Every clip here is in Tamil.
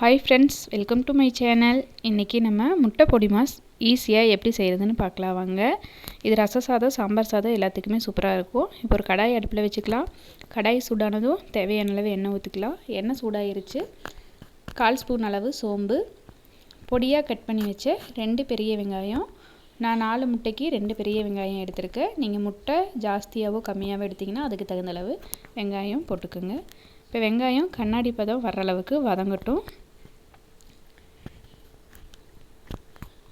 Hi friends welcome to my channel இன்றைக்கி நம்ம முட்டை பொடி மாஸ் ஈஸியாக எப்படி செய்கிறதுன்னு பார்க்கலாம் வாங்க. இது ரச சாதம் சாம்பார் சாதம் எல்லாத்துக்குமே சூப்பராக இருக்கும். இப்போ ஒரு கடாய் அடுப்பில் வச்சுக்கலாம். கடாய் சூடானதும் தேவையான அளவு எண்ணெய் ஊற்றிக்கலாம் எண்ணெய் சூடாயிருச்சு. கால் ஸ்பூன் அளவு சோம்பு. பொடியாக கட் பண்ணி வச்ச ரெண்டு பெரிய வெங்காயம். நான் நாலு முட்டைக்கு ரெண்டு பெரிய வெங்காயம் எடுத்திருக்கேன். நீங்கள் முட்டை ஜாஸ்தியாகவோ கம்மியாகவோ எடுத்திங்கன்னா அதுக்கு தகுந்த அளவு வெங்காயம் போட்டுக்கோங்க. இப்போ வெங்காயம் கண்ணாடி பதம் வர்ற அளவுக்கு வதங்கட்டும்.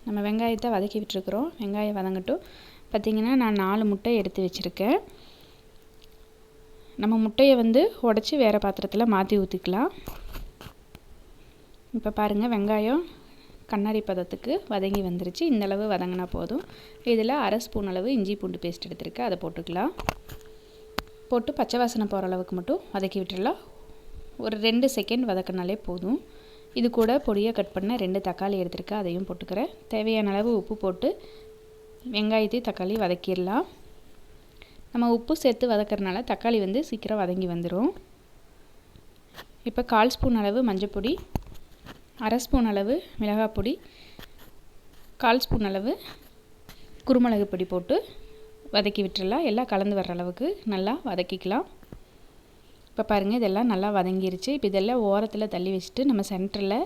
நம்ம வெங்காயத்தை வதக்கி விட்டுருக்குறோம் வெங்காயம் வதங்கட்டும். பார்த்திங்கன்னா நான் நாலு முட்டை எடுத்து வச்சுருக்கேன். நம்ம முட்டையை வந்து உடச்சி வேறு பாத்திரத்தில் மாற்றி ஊற்றிக்கலாம் இப்போ பாருங்கள் வெங்காயம் கண்ணாடி பதத்துக்கு வதங்கி வந்துருச்சு. இந்தளவு வதங்கினா போதும். இதில் அரை ஸ்பூன் அளவு இஞ்சி பூண்டு பேஸ்ட் எடுத்துருக்கேன். அதை போட்டுக்கலாம். போட்டு பச்சை வாசனை போகிற அளவுக்கு மட்டும் வதக்கி விட்டுடலாம் ஒரு ரெண்டு செகண்ட் வதக்கினாலே போதும். இது கூட பொடியாக கட் பண்ண ரெண்டு தக்காளி எடுத்துருக்கேன் அதையும் போட்டுக்கிறேன். தேவையான அளவு உப்பு போட்டு வெங்காயத்தையும் தக்காளி வதக்கிடலாம். நம்ம உப்பு சேர்த்து வதக்கிறனால தக்காளி வந்து சீக்கிரம் வதங்கி வந்துடும் இப்போ கால் ஸ்பூன் அளவு மஞ்சப்பொடி அரை ஸ்பூன் அளவு மிளகாய் பொடி கால் ஸ்பூன் அளவு குருமிளகு பொடி போட்டு வதக்கி விட்டுடலாம் எல்லாம் கலந்து வர்ற அளவுக்கு நல்லா வதக்கிக்கலாம். இப்போ பாருங்கள் இதெல்லாம் நல்லா வதங்கிருச்சு. இப்போ இதெல்லாம் ஓரத்தில் தள்ளி வச்சுட்டு நம்ம சென்டரில்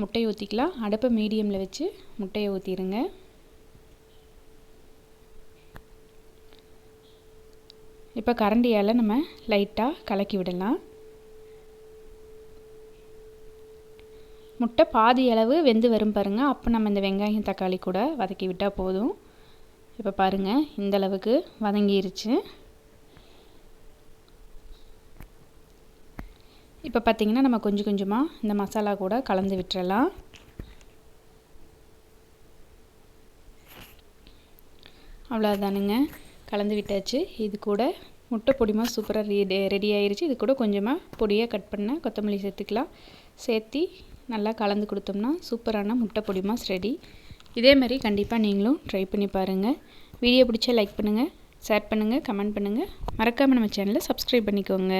முட்டையை ஊற்றிக்கலாம் அடுப்பை மீடியமில் வச்சு முட்டையை ஊற்றிடுங்க இப்போ கரண்டியால் நம்ம லைட்டாக கலக்கி விடலாம். முட்டை பாதி அளவு வெந்து வரும் பாருங்கள் அப்போ நம்ம இந்த வெங்காயம் தக்காளி கூட வதக்கி விட்டால் போதும். இப்போ பாருங்கள் இந்த அளவுக்கு வதங்கிருச்சு. இப்போ பார்த்திங்கன்னா நம்ம கொஞ்சம் கொஞ்சமாக இந்த மசாலா கூட கலந்து விட்டுறலாம். அவ்வளோதானுங்க. கலந்து விட்டாச்சு. இது கூட முட்டை பொடிமா சூப்பராக ரெடி ரெடி ஆயிடுச்சு இது கூட கொஞ்சமாக பொடியாக கட் பண்ண கொத்தமல்லி சேர்த்துக்கலாம். சேர்த்து நல்லா கலந்து கொடுத்தோம்னா சூப்பரான முட்டை பொடிமாஸ் ரெடி. இதே மாதிரி கண்டிப்பாக நீங்களும் ட்ரை பண்ணி பாருங்கள் வீடியோ பிடிச்சா லைக் பண்ணுங்கள் ஷேர் பண்ணுங்கள் கமெண்ட் பண்ணுங்கள் மறக்காமல் நம்ம சேனலை சப்ஸ்கிரைப் பண்ணிக்கோங்க.